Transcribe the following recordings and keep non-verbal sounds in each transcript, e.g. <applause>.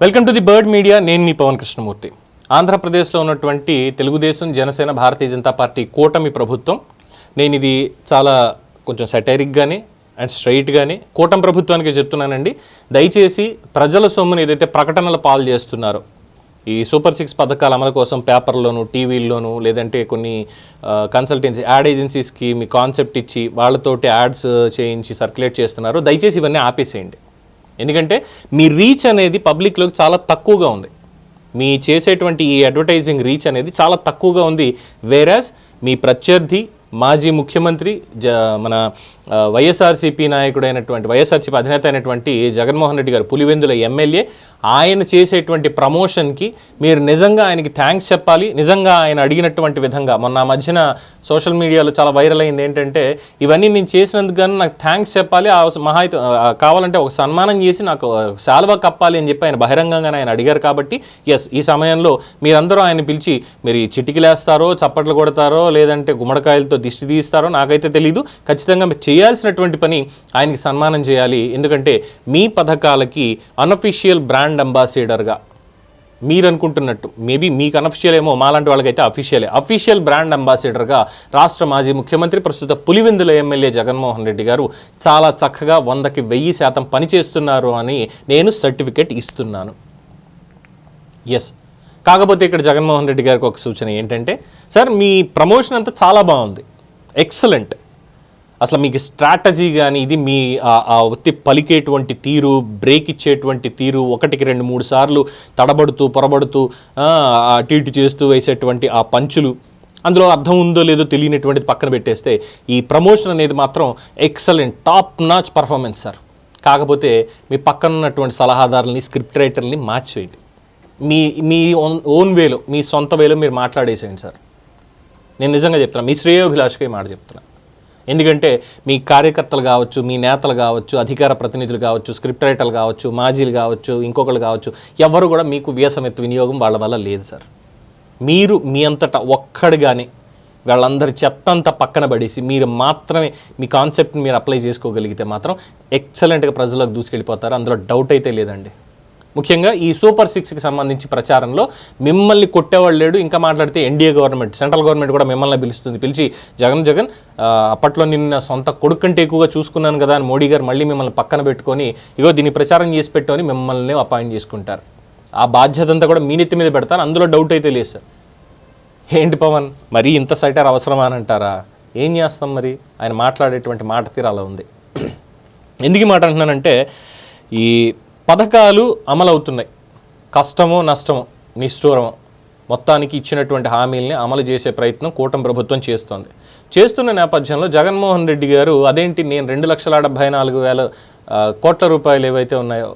Welcome to the bird media నేను మీ పవన్ కృష్ణమూర్తి. ఆంధ్రప్రదేశ్లో ఉన్నటువంటి తెలుగుదేశం జనసేన భారతీయ జనతా పార్టీ కూటమి ప్రభుత్వం నేను ఇది చాలా కొంచెం సెటైరిక్గానే అండ్ స్ట్రైట్గానే కూటమి ప్రభుత్వానికి చెప్తున్నానండి. దయచేసి ప్రజల సొమ్ముని ఏదైతే ప్రకటనల పాలు చేస్తున్నారో ఈ సూపర్ సిక్స్ పథకాల అమలు కోసం పేపర్లోను టీవీల్లోను లేదంటే కొన్ని కన్సల్టెన్సీ యాడ్ ఏజెన్సీస్కి మీ కాన్సెప్ట్ ఇచ్చి వాళ్ళతోటి యాడ్స్ చేయించి సర్క్యులేట్ చేస్తున్నారు దయచేసి ఇవన్నీ ఆపేసేయండి. ఎందుకంటే మీ రీచ్ అనేది పబ్లిక్లోకి చాలా తక్కువగా ఉంది. మీ చేసేటువంటి ఈ అడ్వర్టైజింగ్ రీచ్ అనేది చాలా తక్కువగా ఉంది. వేరాజ్ మీ ప్రత్యర్థి మాజీ ముఖ్యమంత్రి జ మన వైఎస్ఆర్సీపీ నాయకుడైనటువంటి వైఎస్ఆర్సీపీ అధినేత అయినటువంటి జగన్మోహన్ రెడ్డి గారు పులివెందుల ఎమ్మెల్యే ఆయన చేసేటువంటి ప్రమోషన్కి మీరు నిజంగా ఆయనకి థ్యాంక్స్ చెప్పాలి. నిజంగా ఆయన అడిగినటువంటి విధంగా మొన్న మధ్యన సోషల్ మీడియాలో చాలా వైరల్ అయింది ఏంటంటే ఇవన్నీ నేను చేసినందుకు కానీ నాకు థ్యాంక్స్ చెప్పాలి. ఆ మహా కావాలంటే ఒక సన్మానం చేసి నాకు శాల్వా కప్పాలి అని చెప్పి ఆయన బహిరంగంగానే ఆయన అడిగారు కాబట్టి ఎస్ ఈ సమయంలో మీరందరూ ఆయన పిలిచి మీరు చిటికిలేస్తారో చప్పట్లు కొడతారో లేదంటే గుమ్మడికాయలతో దిష్టి తీస్తారో నాకైతే తెలియదు ఖచ్చితంగా చేయాల్సినటువంటి పని ఆయనకి సన్మానం చేయాలి. ఎందుకంటే మీ పథకాలకి అనఫీషియల్ బ్రాండ్ అంబాసిడర్గా మీరు అనుకుంటున్నట్టు మేబీ మీకు అనఫిషియల్ ఏమో మాలాంటి వాళ్ళకైతే అఫీషియలే అఫీషియల్ బ్రాండ్ అంబాసిడర్గా రాష్ట్ర మాజీ ముఖ్యమంత్రి ప్రస్తుత పులివెందుల ఎమ్మెల్యే జగన్మోహన్ రెడ్డి గారు చాలా చక్కగా వందకి వెయ్యి శాతం పనిచేస్తున్నారు అని నేను సర్టిఫికేట్ ఇస్తున్నాను. ఎస్ కాకపోతే ఇక్కడ జగన్మోహన్ రెడ్డి గారికి ఒక సూచన ఏంటంటే సార్ మీ ప్రమోషన్ అంతా చాలా బాగుంది. ఎక్సలెంట్. అసలు మీకు స్ట్రాటజీ కానీ ఇది మీ ఆ- ఒత్తి పలికేటువంటి తీరు బ్రేక్ ఇచ్చేటువంటి తీరు ఒకటికి రెండు మూడు సార్లు తడబడుతూ పొరబడుతూ ఆ, అటు ఇటు చేస్తూ వేసేటువంటి ఆ పంచులు అందులో అర్థం ఉందో లేదో తెలియనటువంటిది పక్కన పెట్టేస్తే ఈ ప్రమోషన్ అనేది మాత్రం excellent top notch performance sir. కాకపోతే మీ పక్కన ఉన్నటువంటి సలహాదారుల్ని స్క్రిప్ట్ రైటర్ని మార్చివేయండి. మీ మీ ఓన్ ఓన్ వేలో మీ సొంత వేలో మీరు మాట్లాడేసేయండి సార్. నేను నిజంగా చెప్తున్నాను మీ శ్రేయోభిలాషకే మాట చెప్తున్నాను ఎందుకంటే మీ కార్యకర్తలు కావచ్చు మీ నేతలు కావచ్చు అధికార ప్రతినిధులు కావచ్చు స్క్రిప్ట్ రైటర్లు కావచ్చు మాజీలు కావచ్చు ఇంకొకరు కావచ్చు ఎవరు కూడా మీకు వ్యసమెత్తు వినియోగం వాళ్ళ వల్ల లేదు సార్. మీరు మీ అంతటా ఒక్కడిగానే వాళ్ళందరి చెత్త అంతా పక్కన పడేసి మీరు మాత్రమే మీ కాన్సెప్ట్ని మీరు అప్లై చేసుకోగలిగితే మాత్రం ఎక్సలెంట్గా ప్రజలకు దూసుకెళ్ళిపోతారు. అందులో డౌట్ అయితే లేదండి. ముఖ్యంగా ఈ సూపర్ సిక్స్కి సంబంధించి ప్రచారంలో మిమ్మల్ని కొట్టేవాళ్ళు లేడు. ఇంకా మాట్లాడితే ఎన్డీఏ గవర్నమెంట్ సెంట్రల్ గవర్నమెంట్ కూడా మిమ్మల్ని పిలుస్తుంది. పిలిచి జగన్ జగన్ అప్పట్లో నిన్న సొంత కొడుకు కంటే ఎక్కువగా చూసుకున్నాను కదా అని మోడీ గారు మళ్ళీ మిమ్మల్ని పక్కన పెట్టుకొని ఇగో దీన్ని ప్రచారం చేసి పెట్టుకొని మిమ్మల్ని అపాయింట్ చేసుకుంటారు. ఆ బాధ్యత అంతా కూడా మీ నెత్తి మీద పెడతారు. అందులో డౌట్ అయితే లేదు సార్. ఏంటి పవన్? మరీ ఇంత సైటర్ అవసరమా అని అంటారా? ఏం చేస్తాం మరి? ఆయన మాట్లాడేటువంటి మాట తీరు అలా ఉంది. <clears throat> ఎందుకు మాట అంటున్నానంటే ఈ పథకాలు అమలవుతున్నాయి. కష్టమో నష్టమో నిష్ఠూరమో మొత్తానికి ఇచ్చినటువంటి హామీల్ని అమలు చేసే ప్రయత్నం కూటమి ప్రభుత్వం చేస్తోంది. చేస్తున్న నేపథ్యంలో జగన్మోహన్ రెడ్డి గారు అదేంటి నేను రెండు లక్షల డెబ్బై నాలుగు వేల కోట్ల రూపాయలు ఏవైతే ఉన్నాయో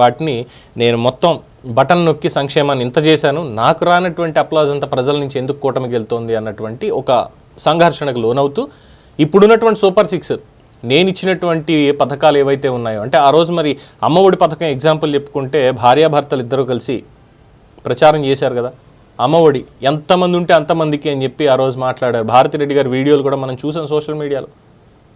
వాటిని నేను మొత్తం బటన్ నొక్కి సంక్షేమాన్ని ఇంత చేశాను. నాకు రానటువంటి అప్లాజ్ అంతా ప్రజల నుంచి ఎందుకు కూటమికి వెళ్తోంది అన్నటువంటి ఒక సంఘర్షణకు లోనవుతూ ఇప్పుడున్నటువంటి సూపర్ సిక్స్ నేను ఇచ్చినటువంటి పథకాలు ఏవైతే ఉన్నాయో అంటే ఆ రోజు మరి అమ్మఒడి పథకం ఎగ్జాంపుల్ చెప్పుకుంటే భార్యాభర్తలు ఇద్దరు కలిసి ప్రచారం చేశారు కదా. అమ్మఒడి ఎంతమంది ఉంటే అంతమందికి అని చెప్పి ఆ రోజు మాట్లాడారు. భారతిరెడ్డి గారి వీడియోలు కూడా మనం చూసాం సోషల్ మీడియాలో.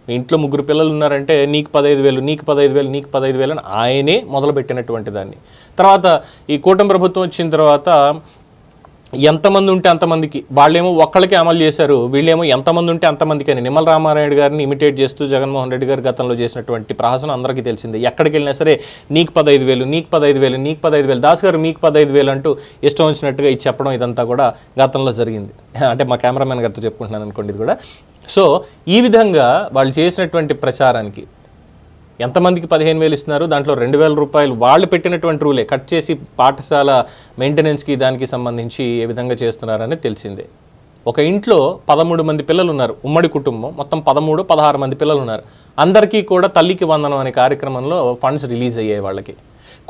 మీ ఇంట్లో ముగ్గురు పిల్లలు ఉన్నారంటే నీకు పదహైదు వేలు నీకు పదహైదు వేలు నీకు పదహైదు వేలు అని ఆయనే మొదలుపెట్టినటువంటి దాన్ని. తర్వాత ఈ కూటమి ప్రభుత్వం వచ్చిన తర్వాత ఎంతమంది ఉంటే అంతమందికి. వాళ్ళేమో ఒక్కళ్ళకి అమలు చేశారు. వీళ్ళేమో ఎంతమంది ఉంటే అంతమందికి అని. నిమ్మల రామారాయుడు గారిని ఇమిటేట్ చేస్తూ జగన్మోహన్ రెడ్డి గారు గతంలో చేసినటువంటి ప్రహసనం అందరికీ తెలిసిందే. ఎక్కడికి వెళ్ళినా సరే నీకు పదహైదు వేలు నీకు పదహైదు వేలు నీకు పదహైదు వేలు దాస్ గారు మీకు పదహైదు వేలు అంటూ ఇష్టం వచ్చినట్టుగా ఇది చెప్పడం ఇదంతా కూడా గతంలో జరిగింది. అంటే మా కెమెరామెన్ గారితో చెప్పుకుంటున్నాను అనుకోండి ఇది కూడా. సో ఈ విధంగా వాళ్ళు చేసినటువంటి ప్రచారానికి ఎంతమందికి పదిహేను వేలు ఇస్తున్నారు? దాంట్లో రెండు వేల రూపాయలు వాళ్ళు పెట్టినటువంటి రూలే. కట్ చేసి పాఠశాల మెయింటెనెన్స్కి దానికి సంబంధించి ఏ విధంగా చేస్తున్నారని తెలిసిందే. ఒక ఇంట్లో పదమూడు మంది పిల్లలు ఉన్నారు ఉమ్మడి కుటుంబం. మొత్తం పదమూడు పదహారు మంది పిల్లలు ఉన్నారు అందరికీ కూడా తల్లికి వందనం అనే కార్యక్రమంలో ఫండ్స్ రిలీజ్ అయ్యాయి వాళ్ళకి.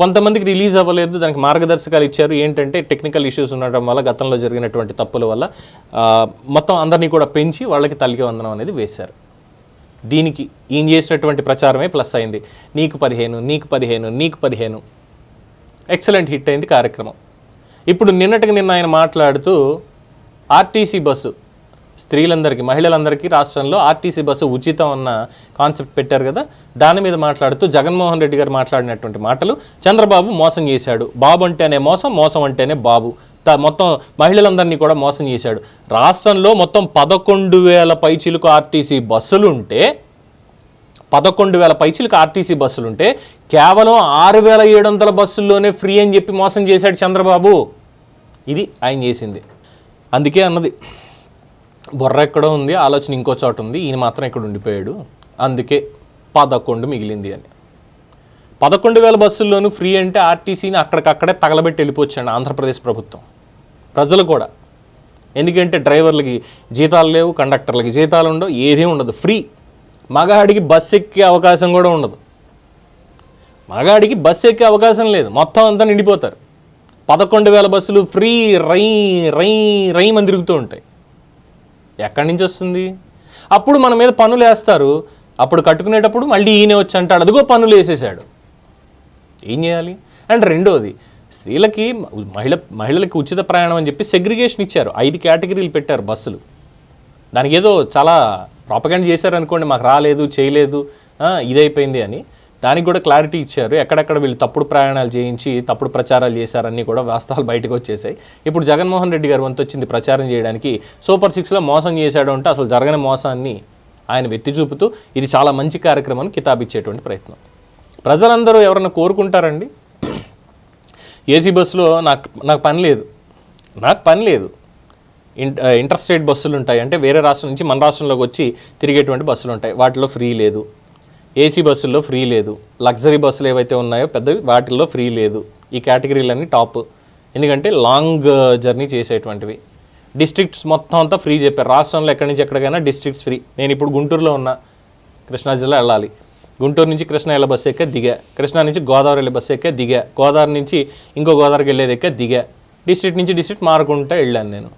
కొంతమందికి రిలీజ్ అవ్వలేదు దానికి మార్గదర్శకాలు ఇచ్చారు. ఏంటంటే టెక్నికల్ ఇష్యూస్ ఉండడం వల్ల గతంలో జరిగినటువంటి తప్పుల వల్ల మొత్తం అందరినీ కూడా పెంచి వాళ్ళకి తల్లికి వందనం అనేది వేశారు. దీనికి ఈయన చేసినటువంటి ప్రచారమే ప్లస్ అయింది. నీకు పదిహేను నీకు పదిహేను నీకు పదిహేను. ఎక్సలెంట్ హిట్ అయింది కార్యక్రమం. ఇప్పుడు నిన్నటికి నిన్న ఆయన మాట్లాడుతూ ఆర్టీసీ బస్సు స్త్రీలందరికీ మహిళలందరికీ రాష్ట్రంలో ఆర్టీసీ బస్సు ఉచితం అన్న కాన్సెప్ట్ పెట్టారు కదా. దాని మీద మాట్లాడుతూ జగన్మోహన్ రెడ్డి గారు మాట్లాడినటువంటి మాటలు చంద్రబాబు మోసం చేశాడు. బాబు అంటేనే మోసం మోసం అంటేనే బాబు. త- మొత్తం మహిళలందరినీ కూడా మోసం చేశాడు. రాష్ట్రంలో మొత్తం పదకొండు వేల పైచిలకు ఆర్టీసీ బస్సులు ఉంటే పదకొండు వేల పైచిలకు ఆర్టీసీ బస్సులు ఉంటే కేవలం ఆరు వేల ఏడు వందల బస్సుల్లోనే ఫ్రీ అని చెప్పి మోసం చేశాడు చంద్రబాబు. ఇది ఆయన చేసింది. అందుకే అన్నది. బొర్ర ఎక్కడో ఉంది ఆలోచన ఇంకో చోట ఉంది ఈయన మాత్రం ఇక్కడ ఉండిపోయాడు. అందుకే పదకొండు మిగిలింది అని. పదకొండు వేల బస్సుల్లోనూ ఫ్రీ అంటే ఆర్టీసీని అక్కడికక్కడే తగలబెట్టి వెళ్ళిపోవచ్చండి ఆంధ్రప్రదేశ్ ప్రభుత్వం. ప్రజలు కూడా. ఎందుకంటే డ్రైవర్లకి జీతాలు లేవు కండక్టర్లకి జీతాలు ఉండవు ఏదీ ఉండదు. ఫ్రీ. మగాడికి బస్సు ఎక్కే అవకాశం కూడా ఉండదు. మగాడికి బస్సు ఎక్కే అవకాశం లేదు. మొత్తం అంతా నిండిపోతారు. పదకొండు వేల బస్సులు ఫ్రీ రై రై రై అని తిరుగుతూ ఉంటాయి. ఎక్కడి నుంచి వస్తుంది? అప్పుడు మన మీద పనులు వేస్తారు. అప్పుడు కట్టుకునేటప్పుడు మళ్ళీ ఈయన వచ్చి అంటాడు అదిగో పనులు వేసేసాడు. ఏం చేయాలి? అండ్ రెండోది స్త్రీలకి మహిళ మహిళలకి ఉచిత ప్రయాణం అని చెప్పి సెగ్రిగేషన్ ఇచ్చారు. ఐదు కేటగిరీలు పెట్టారు బస్సులు. దానికి ఏదో చాలా ప్రాపగండ్ చేశారు అనుకోండి మాకు రాలేదు చేయలేదు ఇదైపోయింది అని. దానికి కూడా క్లారిటీ ఇచ్చారు. ఎక్కడెక్కడ వీళ్ళు తప్పుడు ప్రయాణాలు చేయించి తప్పుడు ప్రచారాలు చేశారన్నీ కూడా వాస్తవాలు బయటకు వచ్చేసాయి. ఇప్పుడు జగన్మోహన్ రెడ్డి గారు వంతు వచ్చింది ప్రచారం చేయడానికి. సూపర్ సిక్స్లో మోసం చేశాడు అంటే అసలు జరగని మోసాన్ని ఆయన వెత్తి చూపుతూ ఇది చాలా మంచి కార్యక్రమం కితాబిచ్చేటువంటి ప్రయత్నం. ప్రజలందరూ ఎవరన్నా కోరుకుంటారండి? ఏసీ బస్సులో నాకు నాకు పని లేదు. నాకు పని లేదు. ఇంట ఇంటర్ స్టేట్ బస్సులు ఉంటాయి అంటే వేరే రాష్ట్రం నుంచి మన రాష్ట్రంలోకి వచ్చి తిరిగేటువంటి బస్సులు ఉంటాయి వాటిలో ఫ్రీ లేదు. ఏసీ బస్సుల్లో ఫ్రీ లేదు. లగ్జరీ బస్సులు ఏవైతే ఉన్నాయో పెద్దవి వాటిల్లో ఫ్రీ లేదు. ఈ కేటగిరీలన్నీ టాప్. ఎందుకంటే లాంగ్ జర్నీ చేసేటువంటివి. డిస్ట్రిక్ట్స్ మొత్తం అంతా ఫ్రీ చెప్పారు. రాష్ట్రంలో ఎక్కడి నుంచి ఎక్కడికైనా డిస్ట్రిక్ట్స్ ఫ్రీ నేను ఇప్పుడు గుంటూరులో ఉన్నా. కృష్ణా జిల్లా వెళ్ళాలి. గుంటూరు నుంచి కృష్ణా వెళ్ళే బస్సు ఎక్కే దిగా. కృష్ణా నుంచి గోదావరి వెళ్ళే బస్సు ఎక్కే దిగా. గోదావరి నుంచి ఇంకో గోదావరికి వెళ్ళేది ఎక్కే దిగా. డిస్ట్రిక్ట్ నుంచి డిస్ట్రిక్ట్ మారుకుంటూ వెళ్ళాను నేను.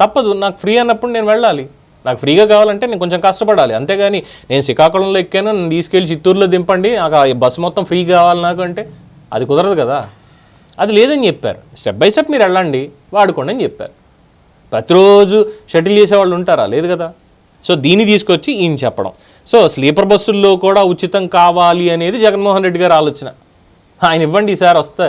తప్పదు. నాకు ఫ్రీ అన్నప్పుడు నేను వెళ్ళాలి. నాకు ఫ్రీగా కావాలంటే నేను కొంచెం కష్టపడాలి. అంతేగాని నేను శ్రీకాకుళంలో ఎక్కాను నన్ను తీసుకెళ్ళి చిత్తూరులో దింపండి నాకు ఆ బస్సు మొత్తం ఫ్రీ కావాలి నాకు అంటే అది కుదరదు కదా. అది లేదని చెప్పారు. స్టెప్ బై స్టెప్ మీరు వెళ్ళండి వాడుకోండి అని చెప్పారు. ప్రతిరోజు షటిల్ చేసేవాళ్ళు ఉంటారా? లేదు కదా. సో దీన్ని తీసుకొచ్చి ఈయన చెప్పడం. సో స్లీపర్ బస్సుల్లో కూడా ఉచితం కావాలి అనేది జగన్మోహన్ రెడ్డి గారి ఆలోచన. ఆయన ఇవ్వండి ఈసారి వస్తే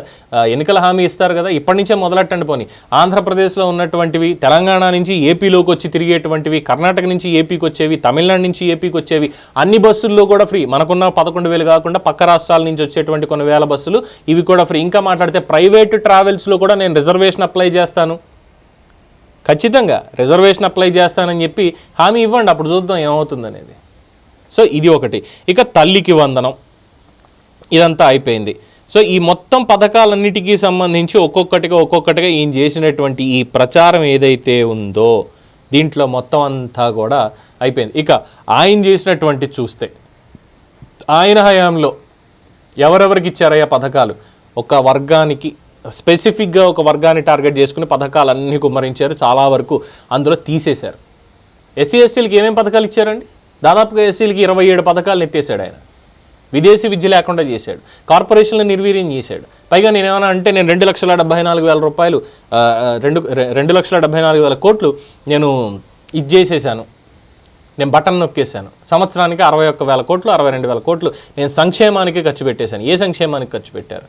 ఎన్నికల హామీ ఇస్తారు కదా ఇప్పటి నుంచే మొదలెట్టండి పోని. ఆంధ్రప్రదేశ్లో ఉన్నటువంటివి తెలంగాణ నుంచి ఏపీలోకి వచ్చి తిరిగేటువంటివి కర్ణాటక నుంచి ఏపీకి వచ్చేవి తమిళనాడు నుంచి ఏపీకి వచ్చేవి అన్ని బస్సుల్లో కూడా ఫ్రీ. మనకున్న పదకొండు వేలు కాకుండా పక్క రాష్ట్రాల నుంచి వచ్చేటువంటి కొన్ని వేల బస్సులు ఇవి కూడా ఫ్రీ. ఇంకా మాట్లాడితే ప్రైవేట్ ట్రావెల్స్లో కూడా నేను రిజర్వేషన్ అప్లై చేస్తాను. ఖచ్చితంగా రిజర్వేషన్ అప్లై చేస్తానని చెప్పి హామీ ఇవ్వండి అప్పుడు చూద్దాం ఏమవుతుందనేది. సో ఇది ఒకటి. ఇక తల్లికి వందనం. ఇదంతా అయిపోయింది. సో ఈ మొత్తం పథకాలన్నిటికీ సంబంధించి ఒక్కొక్కటిగా ఒక్కొక్కటిగా ఈయన చేసినటువంటి ఈ ప్రచారం ఏదైతే ఉందో దీంట్లో మొత్తం అంతా కూడా అయిపోయింది. ఇక ఆయన చేసినటువంటి చూస్తే ఆయన హయాంలో ఎవరెవరికి ఇచ్చారయ్యా పథకాలు? ఒక వర్గానికి స్పెసిఫిక్గా ఒక వర్గాన్ని టార్గెట్ చేసుకుని పథకాలన్నీ కుమ్మరించారు చాలా వరకు అందులో తీసేశారు. ఎస్సీ ఎస్టీలకి ఏమేమి పథకాలు ఇచ్చారండి? దాదాపుగా ఎస్సీలకి ఇరవై ఏడు పథకాలు ఎత్తేసాడు ఆయన. విదేశీ విద్య లేకుండా చేశాడు. కార్పొరేషన్లు నిర్వీర్యం చేశాడు. పైగా నేను అంటే నేను రెండు లక్షల డెబ్బై నాలుగు వేల రూపాయలు రెండు రెండు లక్షల డెబ్బై నాలుగు వేల కోట్లు నేను ఇది చేసేసాను నేను బటన్ నొక్కేశాను. సంవత్సరానికి అరవై ఒక్క వేల కోట్లు అరవై రెండు వేల కోట్లు నేను సంక్షేమానికి ఖర్చు పెట్టేశాను. ఏ సంక్షేమానికి ఖర్చు పెట్టారు?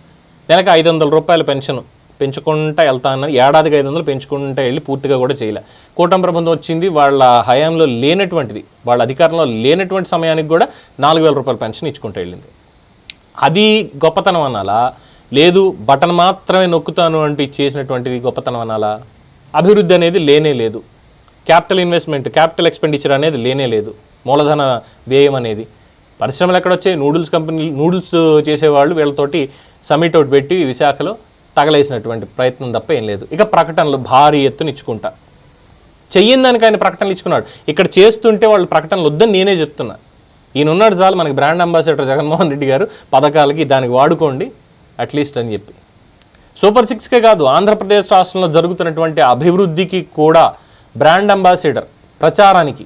నెలకు ఐదు వందల రూపాయల పెన్షన్. పెంచుకుంటా వెళ్తానని ఏడాదికి ఐదు వందలు పెంచుకుంటా వెళ్ళి పూర్తిగా కూడా చేయలే. కూటమి ప్రభుత్వం వచ్చింది వాళ్ళ హయాంలో లేనటువంటిది వాళ్ళ అధికారంలో లేనటువంటి సమయానికి కూడా నాలుగు వేల రూపాయల పెన్షన్ ఇచ్చుకుంటూ వెళ్ళింది. అది గొప్పతనం అనాలా? లేదు బటన్ మాత్రమే నొక్కుతాను అంటూ చేసినటువంటిది గొప్పతనం అనాలా? అభివృద్ధి అనేది లేనే లేదు. క్యాపిటల్ ఇన్వెస్ట్మెంట్ క్యాపిటల్ ఎక్స్పెండిచర్ అనేది లేనే లేదు. మూలధన వ్యయం అనేది. పరిశ్రమలు ఎక్కడ వచ్చాయి? నూడిల్స్ కంపెనీ నూడిల్స్ చేసేవాళ్ళు వీళ్ళతోటి సమిట్ ఒకటి పెట్టి విశాఖలో తగలేసినటువంటి ప్రయత్నం తప్ప ఏం లేదు. ఇక ప్రకటనలు భారీ ఎత్తున ఇచ్చుకుంటా. చెయ్యని దానికి ఆయన ప్రకటనలు ఇచ్చుకున్నాడు. ఇక్కడ చేస్తుంటే వాళ్ళు ప్రకటనలు వద్దని నేనే చెప్తున్నా. ఈయన ఉన్నాడు చాలు మనకి బ్రాండ్ అంబాసిడర్ జగన్మోహన్ రెడ్డి గారు పథకాలకి దానికి వాడుకోండి అట్లీస్ట్ అని చెప్పి. సూపర్ సిక్స్కే కాదు ఆంధ్రప్రదేశ్ రాష్ట్రంలో జరుగుతున్నటువంటి అభివృద్ధికి కూడా బ్రాండ్ అంబాసిడర్ ప్రచారానికి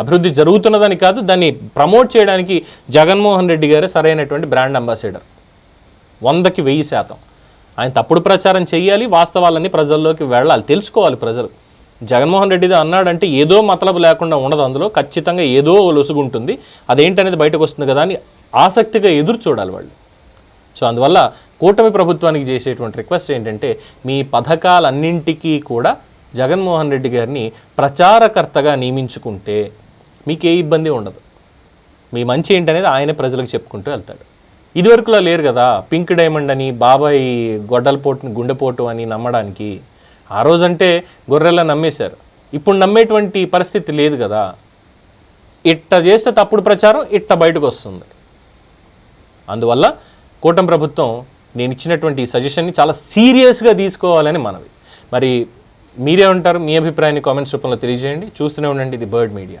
అభివృద్ధి జరుగుతున్నదని కాదు దాన్ని ప్రమోట్ చేయడానికి జగన్మోహన్ రెడ్డి గారే సరైనటువంటి బ్రాండ్ అంబాసిడర్. వందకి వెయ్యి శాతం. ఆయన తప్పుడు ప్రచారం చేయాలి వాస్తవాలన్నీ ప్రజల్లోకి వెళ్ళాలి. తెలుసుకోవాలి ప్రజలు. జగన్మోహన్ రెడ్డిది అన్నాడంటే ఏదో మతలబు లేకుండా ఉండదు అందులో. ఖచ్చితంగా ఏదో లొసుగు ఉంటుంది అదేంటనేది బయటకు వస్తుంది కదా అని ఆసక్తిగా ఎదురు చూడాలి వాళ్ళు. సో అందువల్ల కూటమి ప్రభుత్వానికి చేసేటువంటి రిక్వెస్ట్ ఏంటంటే మీ పథకాలన్నింటికీ కూడా జగన్మోహన్ రెడ్డి గారిని ప్రచారకర్తగా నియమించుకుంటే మీకు ఏ ఇబ్బంది ఉండదు. మీ మంచి ఏంటనేది ఆయనే ప్రజలకు చెప్పుకుంటూ వెళ్తాడు. ఇదివరకులా లేరు కదా. పింక్ డైమండ్ అని బాబాయ్ గొడ్డలపోటు గుండెపోటు అని నమ్మడానికి ఆ రోజంటే గొర్రెలా నమ్మేశారు. ఇప్పుడు నమ్మేటువంటి పరిస్థితి లేదు కదా. ఇట్ట చేస్తే తప్పుడు ప్రచారం ఇట్ట బయటకు వస్తుంది. అందువల్ల కూటమి ప్రభుత్వం నేను ఇచ్చినటువంటి ఈ సజెషన్ని చాలా సీరియస్గా తీసుకోవాలని మనవి. మరి మీరేమంటారు? మీ అభిప్రాయాన్ని కామెంట్స్ రూపంలో తెలియజేయండి. చూస్తూనే ఉండండి ఇది బర్డ్ మీడియా.